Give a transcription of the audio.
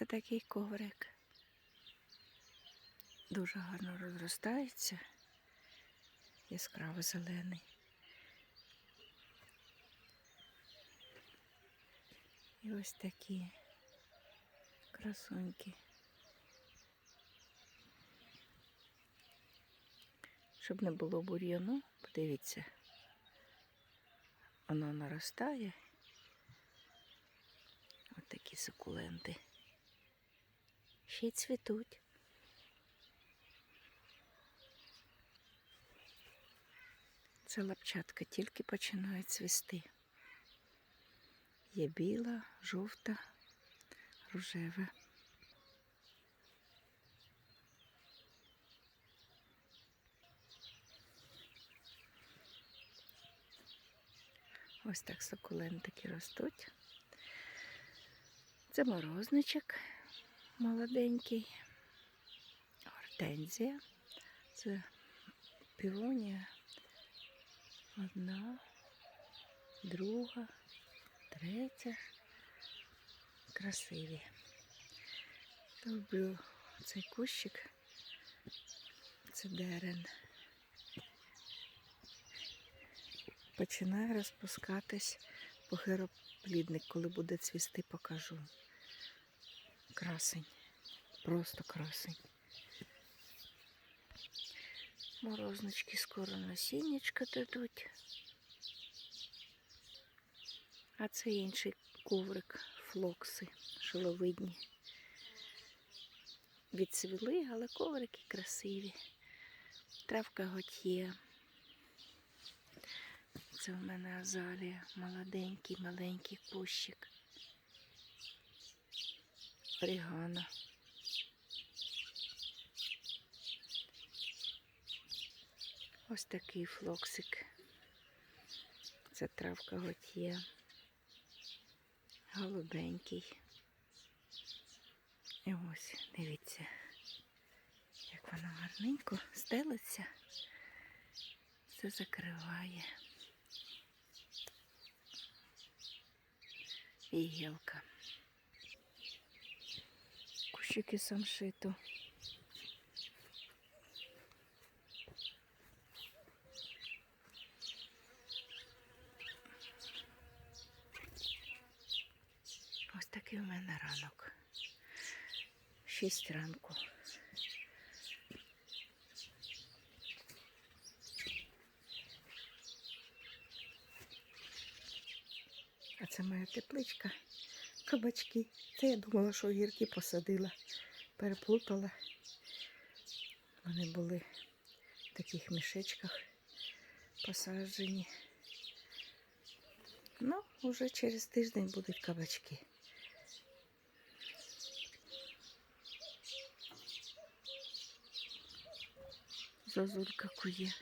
Це такий коврик. Дуже гарно розростається. Яскраво зелений. І ось такі красуньки. Щоб не було бур'яну, подивіться, воно наростає. Ось такі сукуленти. Ще й цвітуть. Це лапчатка тільки починає цвісти. Є біла, жовта, рожева. Ось так сукулентики ростуть. Це морозничок молоденький, гортензія. Це півонія. Одна, друга, третя. Красиві. Люблю цей кущик. Це дерен. Починає розпускатись похироплідник, коли буде цвісти, покажу. Красень. Просто красень. Морознички скоро насіннячка дадуть. А це інший коврик, флокси, шиловидні. Відцвіли, але коврики красиві. Травка готьє. Це в мене азалія, молоденький, маленький кущик. Орігано. Ось такий флоксик. Це травка готьє. Голубенький. І ось, дивіться, як воно гарненько стелиться. Це закриває. І гілка. Кущики самшиту. Ось такий у мене ранок. Шість ранку. А це моя тепличка. Кабачки. Це я думала, що огірки посадила. Переплутала. Вони були в таких мішечках посаджені. Ну, вже через тиждень будуть кабачки. Зозулька кує.